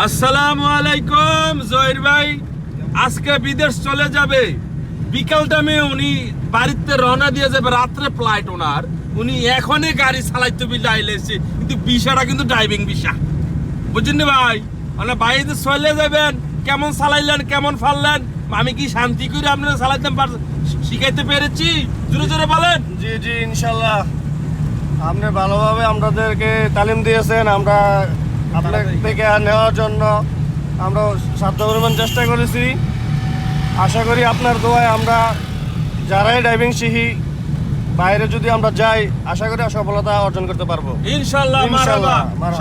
আসসালামু আলাইকুম, জহির ভাই। আজকে বিদেশ চলে যাবে। বিকাল টাইমে উনি বাড়িতে রওনা দিয়ে যাবে, রাত্রে ফ্লাইট ওনার। উনি এখনই গাড়ি চালাইতে বিলে আইলেছে কিন্তু বিষয়টা কিন্তু ড্রাইভিং বিষা বুঝছেন ভাই? মানে বাইরে চলে যাবেন, কেমন চালাইলেন, কেমন ফাললেন? আমি কি শান্তি করে আপনারা চালাইতে শিখাইতে পেরেছি? জোরে জোরে বলেন। জি জি ইনশাল্লাহ আপনি ভালোভাবে আমাদেরকে তালিম দিয়েছেন, আমরা আপনার থেকে নেওয়ার জন্য আমরা সাধ্য পরিমাণ চেষ্টা করেছি। আশা করি আপনার দোয়ায় আমরা যারাই ড্রাইভিং শিখি বাইরে যদি আমরা যাই আশা করি সফলতা অর্জন করতে পারব।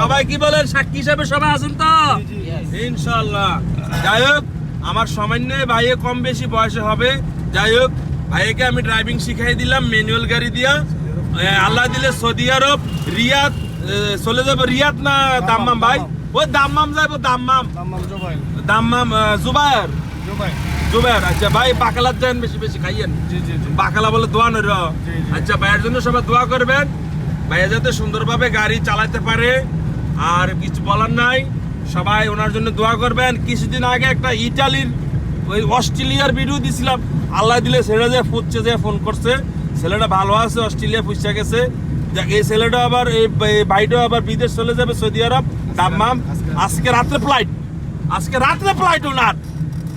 সবাই কি বলেন সাক্ষী হিসাবে সবাই আছেন তো? ইনশাল্লাহ। যাই হোক আমার সামান্য ভাইয়ে কম বেশি বয়সে হবে। যাই হোক ভাইকে আমি ড্রাইভিং শিখাই দিলাম ম্যানুয়াল গাড়ি দিয়া। আল্লাহ দিলে সৌদি আরব রিয়াদ চলে যাব রিয়াদ না দাম্মাম ভাই? ওই দাম্মাম যাব দাম্মাম। দাম্মাম জুবায়ের জুবায়ের আচ্ছা ভাই বাকালাত যান বেশি বেশি খাইয়েন। বাকালা বলে দোয়া জি। আচ্ছা ভাইয়ের জন্য সবাই দোয়া করবেন। ভাইয়া যাতে সুন্দরভাবে গাড়ি চালাতে পারে। আর কিছু বলার নাই। সবাই ওনার জন্য দোয়া করবেন। কিছুদিন আগে একটা ইটালির ওই অস্ট্রেলিয়ার ভিডিও দিছিলাম। আল্লাহ দিলে ছেলে যে ফুটছে যে ফোন করছে। ছেলেটা ভালো আছে অস্ট্রেলিয়া পুষছে গেছে। এই ছেলেটা আবার, এই এই ভাইটা আবার বিদেশ চলে যাবে, সৌদি আরব। দাম্মাম আজকে রাত্রে ফ্লাইট আজকে রাত্রে ফ্লাইট ওনার।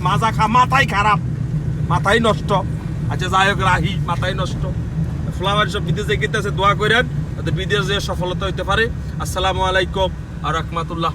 মাজা খা, মাথাই খারাপ। মাথাই নষ্ট। আচ্ছা যাই হোক, রাহি, মাথাই নষ্ট। ফ্লাওয়ার সব বিদেশে গেতেছে দোয়া করেন বিদেশ যে সফলতা হইতে পারে। আসসালামু আলাইকুম আর রহমাতুল্লাহ।